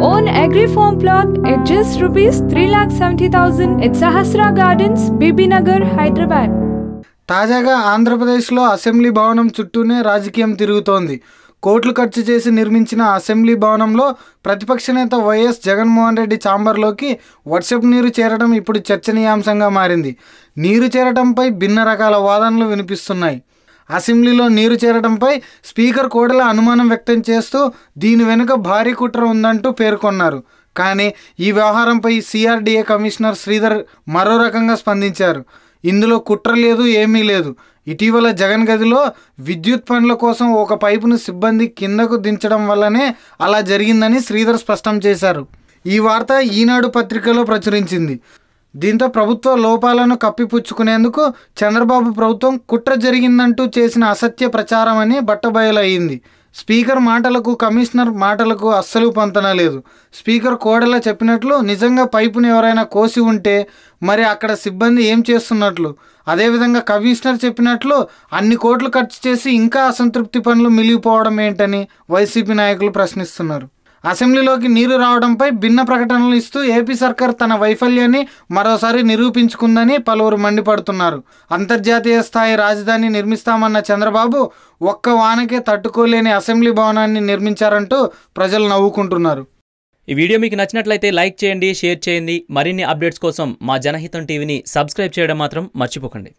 own agri farm plot at just rupees 3,70,000 at Sahasra Gardens, Bibinagar, Hyderabad. తాజాగా ఆంధ్రప్రదేశ్లో assembly భవనం చుట్టూనే రాజకీయం తిరుగుతోంది. కోట్లు ఖర్చు చేసి నిర్మించిన అసెంబ్లీ భవనంలో ప్రతిపక్ష నేత వైఎస్ జగన్మోహన్ రెడ్డి ఛాంబర్లోకి వర్షపు నీరు చేరడం ఇప్పుడు చర్చనీయాంశంగా మారింది. నీరు చేరడంపై భిన్న రకాల వాదనలు వినిపిస్తున్నాయి. అసెంబ్లీలో నీరు చేరడంపై స్పీకర్ కోడెల అనుమానం వ్యక్తం చేస్తూ దీని వెనుక భారీ కుట్ర ఉందంటూ పేర్కొన్నారు. కానీ ఈ వ్యవహారంపై సిఆర్డీఏ కమిషనర్ శ్రీధర్ మరో రకంగా స్పందించారు. ఇందులో కుట్ర లేదు ఏమీ లేదు. ఇటీవల జగన్ గదిలో విద్యుత్ పనుల కోసం ఒక పైపును సిబ్బంది కిందకు దించడం వల్లనే అలా జరిగిందని శ్రీధర్ స్పష్టం చేశారు. ఈ వార్త ఈనాడు పత్రికలో ప్రచురించింది. దీంతో ప్రభుత్వ లోపాలను కప్పిపుచ్చుకునేందుకు చంద్రబాబు ప్రభుత్వం కుట్ర జరిగిందంటూ చేసిన అసత్య ప్రచారమని బట్టబయలయ్యింది. స్పీకర్ మాటలకు కమిషనర్ మాటలకు అస్సలు పంతనలేదు స్పీకర్ కోడలా చెప్పినట్లు నిజంగా పైపును ఎవరైనా కోసి ఉంటే మరి అక్కడ సిబ్బంది ఏం చేస్తున్నట్లు? అదేవిధంగా కమిషనర్ చెప్పినట్లు అన్ని కోట్లు ఖర్చు చేసి ఇంకా అసంతృప్తి పనులు మిగిలిపోవడం ఏంటని వైసీపీ నాయకులు ప్రశ్నిస్తున్నారు. అసెంబ్లీలోకి నీరు రావడంపై భిన్న ప్రకటనలు ఇస్తూ ఏపీ సర్కార్ తన వైఫల్యాన్ని మరోసారి నిరూపించుకుందని పలువురు మండిపడుతున్నారు. అంతర్జాతీయ స్థాయి రాజధాని నిర్మిస్తామన్న చంద్రబాబు ఒక్క వానకే తట్టుకోలేని అసెంబ్లీ భవనాన్ని నిర్మించారంటూ ప్రజలు నవ్వుకుంటున్నారు. ఈ వీడియో మీకు నచ్చినట్లయితే లైక్ చేయండి షేర్ చేయండి. మరిన్ని అప్డేట్స్ కోసం మా జనహితం టీవీని సబ్స్క్రైబ్ చేయడం మాత్రం మర్చిపోకండి.